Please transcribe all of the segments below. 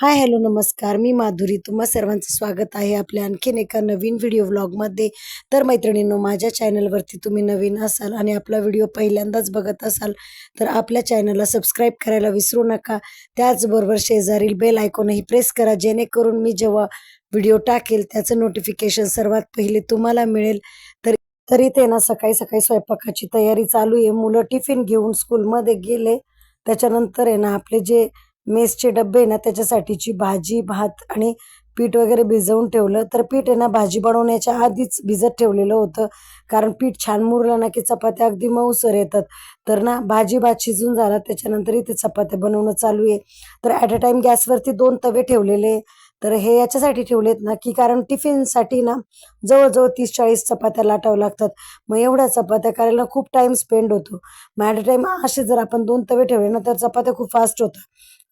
Hi hello नमस्कार. मी माधुरी. तुम्हा सर्वांचं स्वागत आहे आपल्या आणखीन एका नवीन व्हिडिओ व्लॉगमध्ये. तर मैत्रिणींनो माझ्या चॅनलवरती तुम्ही नवीन असाल आणि आपला व्हिडिओ पहिल्यांदाच बघत असाल तर आपल्या चॅनलला सबस्क्राईब करायला विसरू नका. त्याचबरोबर शेजारील बेल आयकॉनही प्रेस करा जेणेकरून मी जेव्हा व्हिडिओ टाकेल त्याचं नोटिफिकेशन सर्वात पहिले तुम्हाला मिळेल. तर तरी ते ना सकाळी सकाळी स्वयंपाकाची तयारी चालू आहे. मुलं टिफिन घेऊन स्कूलमध्ये गेले. त्याच्यानंतर आहे ना आपले जे मेसचे डब्बे ना त्याच्यासाठीची भाजी भात आणि पीठ वगैरे भिजवून ठेवलं. तर पीठ आहे ना भाजी बनवण्याच्या आधीच भिजत ठेवलेलं होतं. कारण पीठ छान मुरलं ना की चपात्या अगदी मऊसर येतात. तर ना भाजी भात शिजून झाला त्याच्यानंतर इथे चपात्या बनवणं चालू आहे. तर ॲट अ टाइम गॅसवरती दोन तवे ठेवलेले. तर हे याच्यासाठी ठेवलेत ना की कारण टिफिनसाठी ना जवळजवळ तीस चाळीस चपात्या लाटावं लागतात. मग एवढ्या चपात्या करायला खूप टाइम स्पेंड होतो. मग ॲट अ टाईम असे जर आपण दोन तवे ठेवले ना तर चपात्या खूप फास्ट होतात.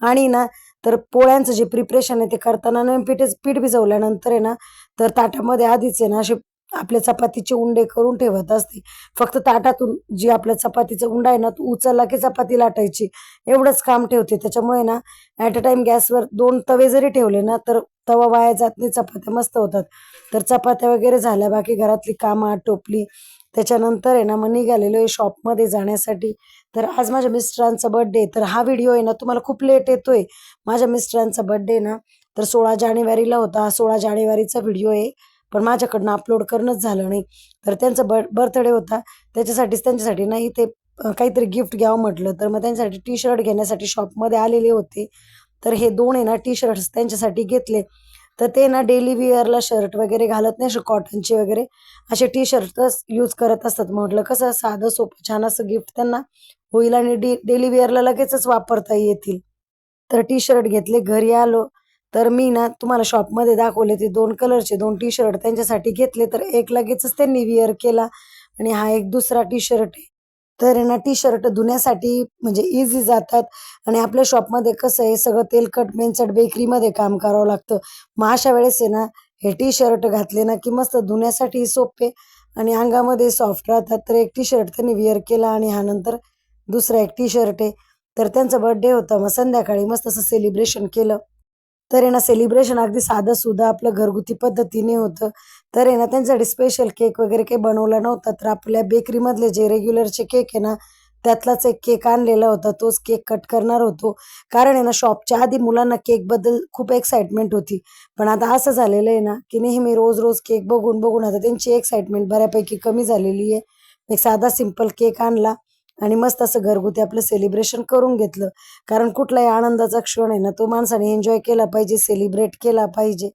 आणि ना तर पोळ्यांचं जे प्रिपरेशन आहे ते करताना ना पीठ पीठ भिजवल्यानंतर आहे ना तर ताटामध्ये आधीच आहे ना असे आपल्या चपातीचे उंडे करून ठेवत असते. फक्त ताटातून जी आपल्या चपातीचा उंडा आहे ना तो उचलला की चपाती लाटायची. एवढंच काम ठेवते. त्याच्यामुळे ना ॲट अ टाइम गॅसवर दोन तवे जरी ठेवले ना तर तवा वाया जात नाही चपात्या मस्त होतात. तर चपात्या वगैरे झाल्या बाकी घरातली कामं टोपली त्याच्यानंतर आहे ना मग निघालेलो आहे शॉपमध्ये जाण्यासाठी. तर आज माझ्या मिस्टरांचा बर्थडे तर हा व्हिडिओ आहे ना तुम्हाला खूप लेट येतोय. माझ्या मिस्टरांचा बर्थडे ना तर सोळा जानेवारीला होता. हा सोळा जानेवारीचा व्हिडिओ आहे. पण माझ्याकडनं अपलोड करणंच झालं नाही. तर त्यांचा ब बर्थडे होता. त्याच्यासाठीच त्यांच्यासाठी नाही ते काहीतरी गिफ्ट घ्यावं म्हटलं. तर मग त्यांच्यासाठी टी शर्ट घेण्यासाठी शॉपमध्ये आलेले होते. तर हे दोन आहे ना टी शर्ट्स त्यांच्यासाठी घेतले. तर ते ना डेली वेअरला शर्ट वगैरे घालत नाही असे कॉटनचे वगैरे. असे टी शर्टच यूज करत असतात. म्हटलं कसं साधं सोपं छान असं गिफ्ट त्यांना होईल आणि डे डेली वेअरला लगेचच वापरता येतील. तर टी शर्ट घेतले घरी आलो. तर मी ना तुम्हाला शॉपमध्ये दाखवले ते दोन कलरचे दोन टी शर्ट त्यांच्यासाठी घेतले. तर एक लगेचच त्यांनी विअर केला आणि हा एक दुसरा टी शर्ट आहे. तर ना टी शर्ट धुण्यासाठी म्हणजे इझी जातात आणि आपल्या शॉपमध्ये कसं आहे सगळं तेलकट मेनचट बेकरीमध्ये काम करावं लागतं. मग अशा वेळेस आहे ना हे टी शर्ट घातले ना की मस्त धुण्यासाठी सोपे आणि अंगामध्ये सॉफ्ट राहतात. तर एक टी शर्ट त्यांनी विअर केला आणि हा नंतर दुसरा एक टी शर्ट आहे. तर त्यांचा बर्थडे होता. मग संध्याकाळी मस्त असं सेलिब्रेशन केलं. तर आहे ना सेलिब्रेशन अगदी साधं सुद्धा आपलं घरगुती पद्धतीने होतं. तर आहे ना त्यांच्यासाठी स्पेशल केक वगैरे काही बनवला नव्हता. तर आपल्या बेकरीमधले जे रेग्युलरचे केक आहे ना त्यातलाच एक केक आणलेला होता. तोच केक कट करणार होतो. कारण आहे ना शॉपच्या आधी मुलांना केकबद्दल खूप एक्साइटमेंट होती. पण आता असं झालेलं आहे ना की नेहमी रोज रोज केक बघून बघून आता त्यांची एक्साइटमेंट बऱ्यापैकी कमी झालेली आहे. एक साधा सिंपल केक आणला. आणि मस्त असं घरगुती आपलं सेलिब्रेशन करून घेतलं. कारण कुठलाही आनंदाचा क्षण आहे ना तो माणसाने एन्जॉय केला पाहिजे सेलिब्रेट केला पाहिजे.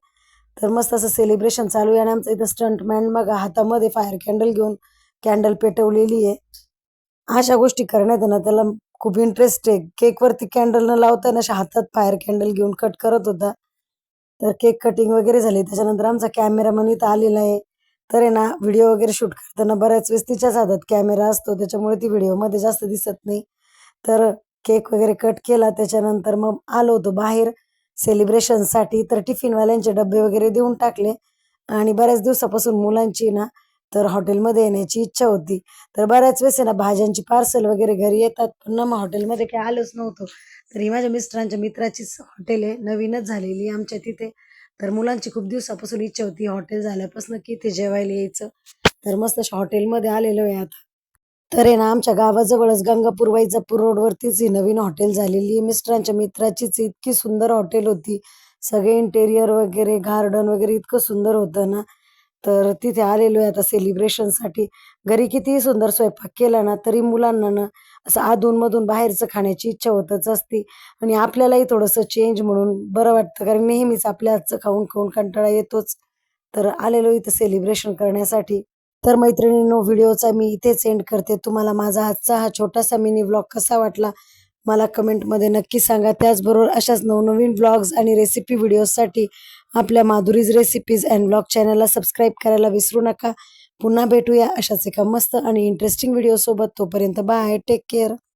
तर मस्त असं सेलिब्रेशन चालू आहे आणि आमचं इथं स्टंटमॅन बघा हातामध्ये फायर कॅन्डल घेऊन कॅन्डल पेटवलेली आहे. अशा गोष्टी करण्यात ना त्याला खूप इंटरेस्ट आहे. केकवरती कॅन्डल न लावता ना अशा हातात फायर कॅन्डल घेऊन कट करत होता. तर केक कटिंग वगैरे झाली. त्याच्यानंतर आमचा कॅमेरामन इथं आलेला आहे. तर आहे ना व्हिडिओ वगैरे शूट करताना बऱ्याच वेळेस तिच्याच हातात कॅमेरा असतो. त्याच्यामुळे ती व्हिडिओमध्ये जास्त दिसत नाही. तर केक वगैरे कट केला त्याच्यानंतर मग आलो होतो बाहेर सेलिब्रेशनसाठी तर टिफिनवाल्यांचे डबे वगैरे देऊन टाकले. आणि बऱ्याच दिवसापासून मुलांची ना तर हॉटेलमध्ये येण्याची इच्छा होती. तर बऱ्याच वेळेस आहे ना भाज्यांची पार्सल वगैरे घरी येतात. पण ना मग हॉटेलमध्ये काही आलोच नव्हतं. तरी माझ्या मिस्टरांच्या मित्राचीच हॉटेल आहे. नवीनच झालेली आमच्या तिथे. तर मुलांची खूप दिवसापासून इच्छा होती हॉटेल झाल्यापासून की ते जेवायला यायचं. तर मस्त अशा हॉटेलमध्ये आलेलो आहे आता. तर आहे ना आमच्या गावाजवळच गंगापूर वैजापूर रोडवरतीच ही नवीन हॉटेल झालेली आहे. मिस्टरांच्या मित्राचीच इतकी सुंदर हॉटेल होती. सगळे इंटेरियर वगैरे गार्डन वगैरे इतकं सुंदर होतं ना. तर तिथे आलेलो आहे आता सेलिब्रेशनसाठी घरी कितीही सुंदर स्वयंपाक केला ना तरी मुलांना ना असं अधूनमधून बाहेरचं खाण्याची इच्छा होतच असते. आणि आपल्यालाही थोडंसं चेंज म्हणून बरं वाटतं. कारण नेहमीच आपल्या हातचं खाऊन खाऊन कंटाळा येतोच. तर आलेलो इथं सेलिब्रेशन करण्यासाठी. तर मैत्रिणींनो व्हिडिओचा मी इथेच एंड करते. तुम्हाला माझा आजचा हा छोटासा मिनी ब्लॉग कसा वाटला मला कमेंटमध्ये नक्की सांगा. त्याचबरोबर अशाच नवनवीन ब्लॉग्स आणि रेसिपी व्हिडिओसाठी आपल्या माधुरीज रेसिपीज अँड ब्लॉग चॅनलला सबस्क्राईब करायला विसरू नका. पुन्हा भेटूया अशाच एका मस्त आणि इंटरेस्टिंग व्हिडिओसोबत तोपर्यंत बाय टेक केअर